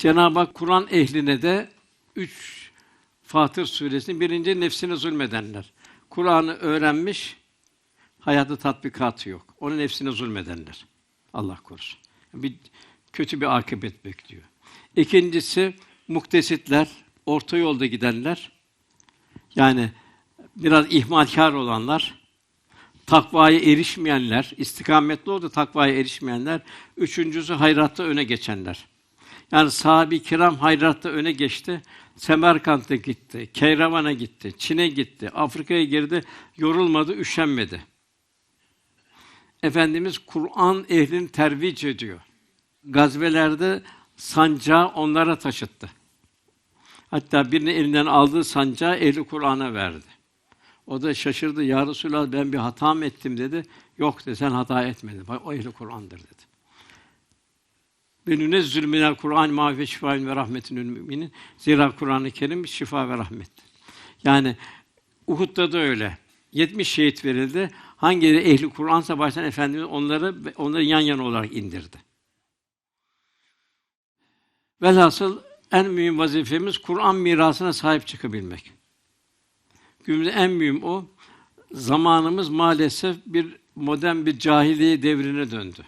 Cenab-ı Hak Kur'an ehline de üç Fatır suresinin birinci nefsine zulmedenler. Kur'an'ı öğrenmiş, hayatı tatbikatı yok. Onun nefsine zulmedenler. Allah korusun. Bir kötü bir akıbet bekliyor. İkincisi muktesitler, orta yolda gidenler. Yani biraz ihmalkar olanlar, takvaya erişmeyenler, istikametli oldu takvaya erişmeyenler. Üçüncüsü hayratta öne geçenler. Yani sahabi kiram hayratta öne geçti. Semerkant'a gitti, Keyravan'a gitti, Çin'e gitti, Afrika'ya girdi, yorulmadı, üşenmedi. Efendimiz Kur'an ehlini tervic ediyor. Gazvelerde sancağı onlara taşıttı. Hatta birinin elinden aldığı sancağı ehli Kur'an'a verdi. O da şaşırdı. Ya Resulallah ben bir hata mı ettim dedi. Yok dedi sen hata etmedin. Bak o ehli Kur'an'dır dedi. Ve nünezzül minel Kur'an ma ve şifaun ve rahmetin lil müminin. Zira Kur'an-ı Kerim şifa ve rahmettir. Yani Uhud'da da öyle. 70 şehit verildi. Hangileri ehli Kur'ansa baştan Efendimiz onları onları yan yana olarak indirdi. Velhasıl en mühim vazifemiz Kur'an mirasına sahip çıkabilmek. Günümüzde en mühim o. Zamanımız maalesef bir modern bir cahiliye devrine döndü.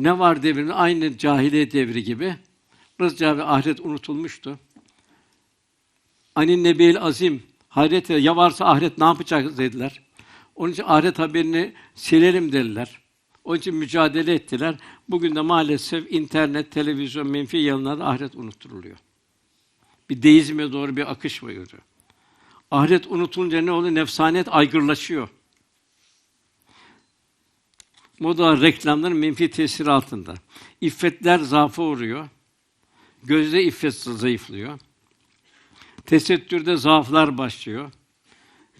Ne var devrinde? Aynı cahiliye devri gibi. Rızca ve ahiret unutulmuştu. Anin Nebi'l Azim hayret ya varsa ahiret ne yapacağız dediler. Onun için ahiret haberini silelim dediler. Onun için mücadele ettiler. Bugün de maalesef internet, televizyon, menfi yanlarda ahiret unutturuluyor. Bir deizme doğru bir akış var. Ahiret unutulunca ne oluyor? Nefsaniyet aygırlaşıyor. Moda reklamların menfi tesiri altında. İffetler zaafa uğruyor. Gözde iffet zayıflıyor. Tesettürde zaaflar başlıyor.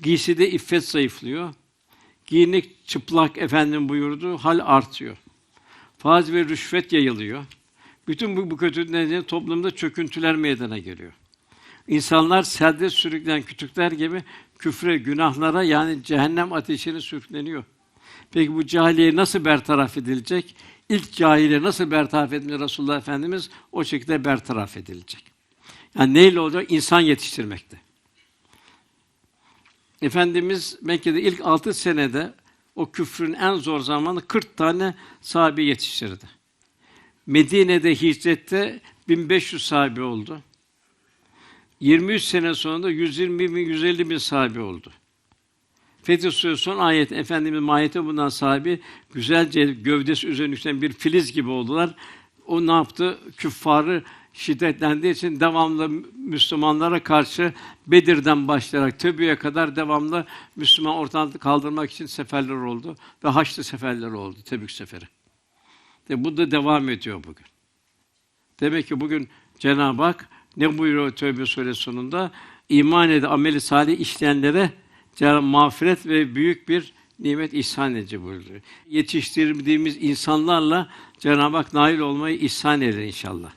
Giyside iffet zayıflıyor. Giyinik çıplak efendim buyurdu, hal artıyor. Faiz ve rüşvet yayılıyor. Bütün bu, bu kötü nedeni toplumda çöküntüler meydana geliyor. İnsanlar selde sürüklen kütükler gibi küfre, günahlara yani cehennem ateşine sürükleniyor. Peki bu cahiliye nasıl bertaraf edilecek? İlk cahiliye nasıl bertaraf edildi Resulullah Efendimiz o şekilde bertaraf edilecek. Yani neyle olacak? İnsan yetiştirmekte. Efendimiz Mekke'de ilk altı senede o küfrün en zor zamanı 40 tane sahabe yetiştirdi. Medine'de hicrette 1500 sahabe oldu. 23 sene sonra 120 bin, 150 bin sahabe oldu. Fetih Suresi son ayet Efendimiz mahiyeti bundan sahibi güzelce gövdesi üzerine bir filiz gibi oldular. O ne yaptı? Küffarı şiddetlendiği için devamlı Müslümanlara karşı Bedir'den başlayarak Tebü'ye kadar devamlı Müslüman ortadan kaldırmak için seferler oldu ve Haçlı seferleri oldu, Tebük seferi. De bu da devam ediyor bugün. Demek ki bugün Cenab-ı Hak ne buyuruyor Tövbe suresi sonunda? İman ede ameli salih işleyenlere Cenab-ı mağfiret ve büyük bir nimet ihsan edici buyuruyor. Yetiştirdiğimiz insanlarla Cenab-ı Hak nail olmayı ihsan eder inşallah.